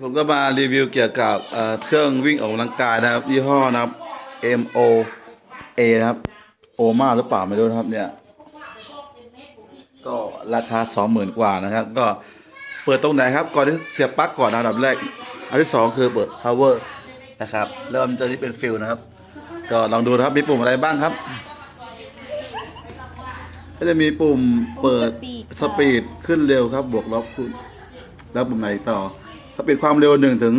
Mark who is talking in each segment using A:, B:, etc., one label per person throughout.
A: ผมก็มารีวิวเกี่ยวกับเอ่อเครื่องวิ่งออกกำลังกายนะครับยี่ห้อนะครับ M O A นะครับโอมาหรือเปล่าไม่รู้นะครับเนี่ย ก็ราคาสองหมื่นกว่านะครับ ก็เปิดตรงไหนครับ ก่อนที่เสียบปลั๊กก่อนอันดับแรก อันที่สองคือเปิด power นะครับเริ่มตัวนี้เป็นฟิลนะครับ ก็ลองดูนะครับมีปุ่มอะไรบ้างครับ ก็จะมีปุ่มเปิด
B: ปุ่ม speed
A: สปีดขึ้นเร็วครับ บวกลบคูณแล้วปุ่มไหนต่อ สปีดความเร็วหนึ่งถึง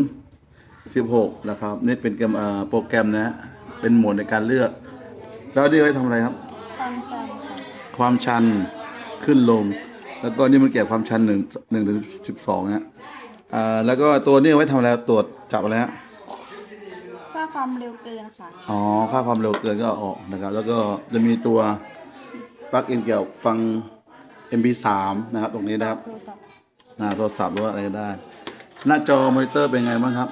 A: สิบหกนะครับนี่เป็นเกมอ่าโปรแกรมนะฮะเป็นโหมดในการเลือก แล้วนี่ไว้ทำอะไรครับ
B: ความชันค่ะ
A: ความชันขึ้นลง แล้วก็นี่มันเกี่ยวกับความชันหนึ่งหนึ่งถึงสิบสองฮะอ่าแล้วก็ตัวนี้เอาไว้ทำอะไรตรวจจับอะไรฮะ
B: ถ้าความเร็วเกินค่ะ
A: อ๋อค่าความเร็วเกินก็เอาออกนะครับ แล้วก็จะมีตัวปลั๊กอินเกี่ยวกับฟัง MP3 นะครับตรงนี้นะครับ
B: โทรศัพท์
A: หน้าโทรศัพท์หรือว่าอะไรก็ได้ หน้าจอมอนิเตอร์เป็นไงบ้างครับ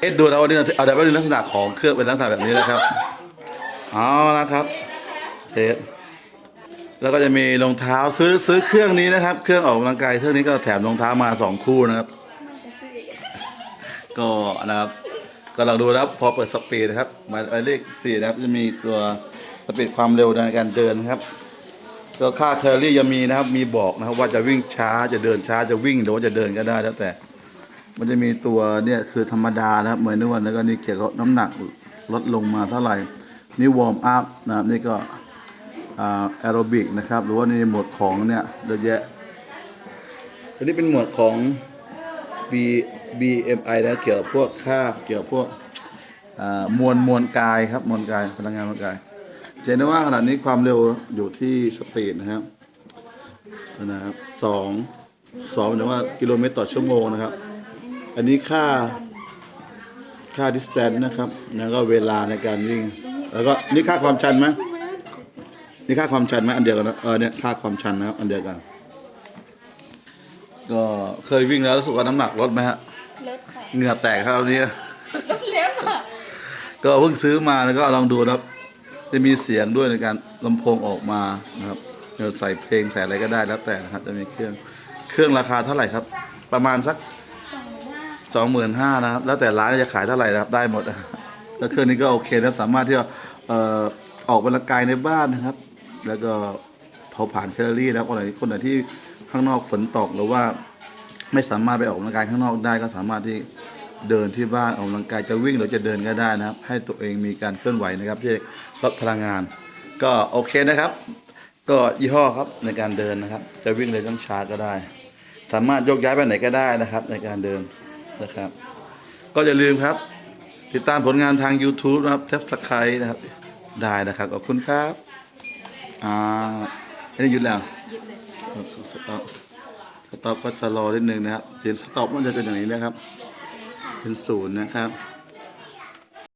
A: เอ็ดดูแล้ววันนี้เอาเดี๋ยวเป็นลักษณะของเครื่องเป็นลักษณะแบบนี้นะครับ เอาละครับเทสแล้วก็จะมีรองเท้าซื้อซื้อเครื่องนี้นะครับ เครื่องออกกำลังกายเครื่องนี้ก็แถมรองเท้ามาสองคู่นะครับ ก็นะครับก็ลองดูนะครับพอเปิดสปีดนะครับหมายเลขสี่นะครับจะมีตัวสปีดความเร็วในการเดินนะครับ ก็ค่าแคลอรี่ยังมีนะครับ มีบอกนะครับ ว่าจะวิ่งช้าจะเดินช้าจะวิ่งหรือว่าจะเดินก็ได้แล้วแต่ มันจะมีตัวเนี่ยคือธรรมดานะครับเหมือนนวดแล้วก็นี่เกี่ยวกับน้ำหนักลดลงมาเท่าไหร่นี่วอร์มอัพนะครับนี่ก็แอโรบิกนะครับ หรือว่าในหมวดของเนี่ยเยอะแยะอันนี้เป็นหมวดของ B BMI นะเกี่ยวกับพวกค่าเกี่ยวกับพวกมวลมวลกายครับมวลกายพลังงานมวลกาย เห็นได้ว่าขณะนี้ความเร็วอยู่ที่สปีดนะครับนะครับสองสองหมายถึงว่ากิโลเมตรต่อชั่วโมงนะครับ อันนี้ค่าค่า distance นะครับแล้วก็เวลาในการวิ่ง แล้วก็นี่ค่าความชันไหมนี่ค่าความชันไหมอันเดียวกันนะเออเนี่ยค่าความชันนะครับ อันเดียวกัน ก็เคยวิ่งแล้วรู้สึกว่าน้ำหนักลดไหมฮะ
B: ลดค่ะ
A: เหงื่อแตกครับตอนนี้
B: ลดแล้วค่ะ
A: ก็เพิ่งซื้อมาแล้วก็ลองดูนะครับ จะมีเสียงด้วยในการลำโพงออกมานะครับเราใส่เพลงใส่อะไรก็ได้แล้วแต่นะครับจะมีเครื่องเครื่องราคาเท่าไหร่ครับ ประมาณสัก
B: สองหมื่นห้า
A: นะครับแล้วแต่ร้านจะขายเท่าไหร่นะครับได้หมดแล้วเครื่องนี้ก็โอเคนะครับสามารถที่จะออกกำลังกายในบ้านนะครับ แล้วก็เผาผ่านแคลอรี่นะครับคนไหนคนไหนที่ข้างนอกฝนตกหรือว่าไม่สามารถไปออกกำลังกายข้างนอกได้ก็สามารถที่ เดินที่บ้านออกกำลังกายจะวิ่งหรือจะเดินก็ได้นะครับ ให้ตัวเองมีการเคลื่อนไหวนะครับที่ลดพลังงาน ก็โอเคนะครับ ก็ยี่ห้อครับในการเดินนะครับ จะวิ่งเลยต้องช้าก็ได้ สามารถยกย้ายไปไหนก็ได้นะครับ ในการเดินนะครับ ก็อย่าลืมครับ ติดตามผลงานทาง YouTube นะครับแท็บสไครนะครับได้นะครับขอบคุณครับอ่าอันนี้หยุดแล้ว
B: หยิบเลยสิคะ
A: สต็อปสต็อปก็จะรอนิดนึงนะครับเสียงสต็อปมันจะเป็นอย่างนี้นะครับ เป็นศูนย์นะครับ